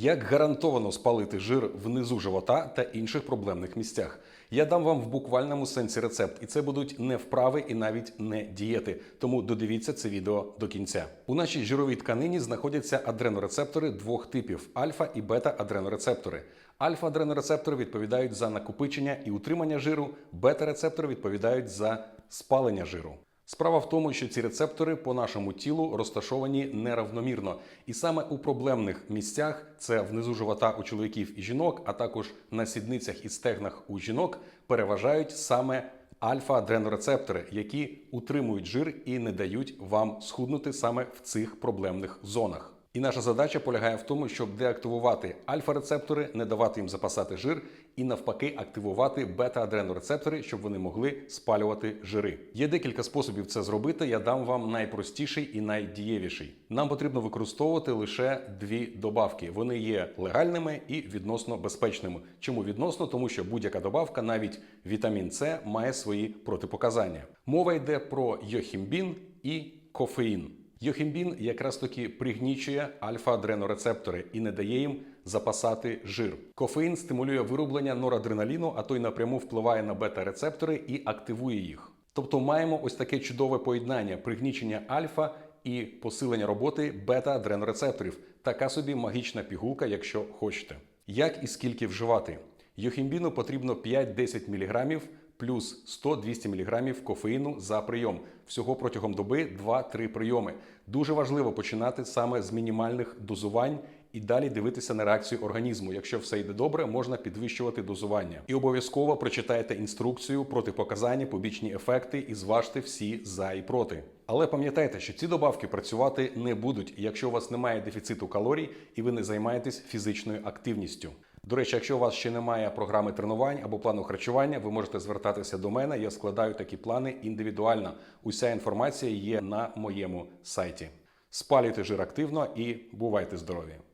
Як гарантовано спалити жир внизу живота та інших проблемних місцях? Я дам вам в буквальному сенсі рецепт, і це будуть не вправи і навіть не дієти. Тому додивіться це відео до кінця. У нашій жировій тканині знаходяться адренорецептори двох типів: альфа і бета-адренорецептори. Альфа-адренорецептори відповідають за накопичення і утримання жиру, бета-рецептори відповідають за спалення жиру. Справа в тому, що ці рецептори по нашому тілу розташовані неравномірно, і саме у проблемних місцях це внизу живота у чоловіків і жінок, а також на сідницях і стегнах у жінок переважають саме альфа-адренорецептори, які утримують жир і не дають вам схуднути саме в цих проблемних зонах. І наша задача полягає в тому, щоб деактивувати альфа-рецептори, не давати їм запасати жир, і навпаки активувати бета-адренорецептори, щоб вони могли спалювати жири. Є декілька способів це зробити. Я дам вам найпростіший і найдієвіший. Нам потрібно використовувати лише дві добавки. Вони є легальними і відносно безпечними. Чому відносно? Тому що будь-яка добавка, навіть вітамін С, має свої протипоказання. Мова йде про йохімбін і кофеїн. Йохімбін якраз таки пригнічує альфа-адренорецептори і не дає їм запасати жир. Кофеїн стимулює вироблення норадреналіну, а той напряму впливає на бета-рецептори і активує їх. Тобто маємо ось таке чудове поєднання пригнічення альфа і посилення роботи бета-адренорецепторів. Така собі магічна пігулка, якщо хочете. Як і скільки вживати? Йохімбіну потрібно 5-10 мг плюс 100-200 мг кофеїну за прийом. Всього протягом доби 2-3 прийоми. Дуже важливо починати саме з мінімальних дозувань і далі дивитися на реакцію організму. Якщо все йде добре, можна підвищувати дозування. І обов'язково прочитайте інструкцію, протипоказання, побічні ефекти і зважте всі за і проти. Але пам'ятайте, що ці добавки працювати не будуть, якщо у вас немає дефіциту калорій і ви не займаєтесь фізичною активністю. До речі, якщо у вас ще немає програми тренувань або плану харчування, ви можете звертатися до мене. Я складаю такі плани індивідуально. Уся інформація є на моєму сайті. Спалюйте жир активно і бувайте здорові!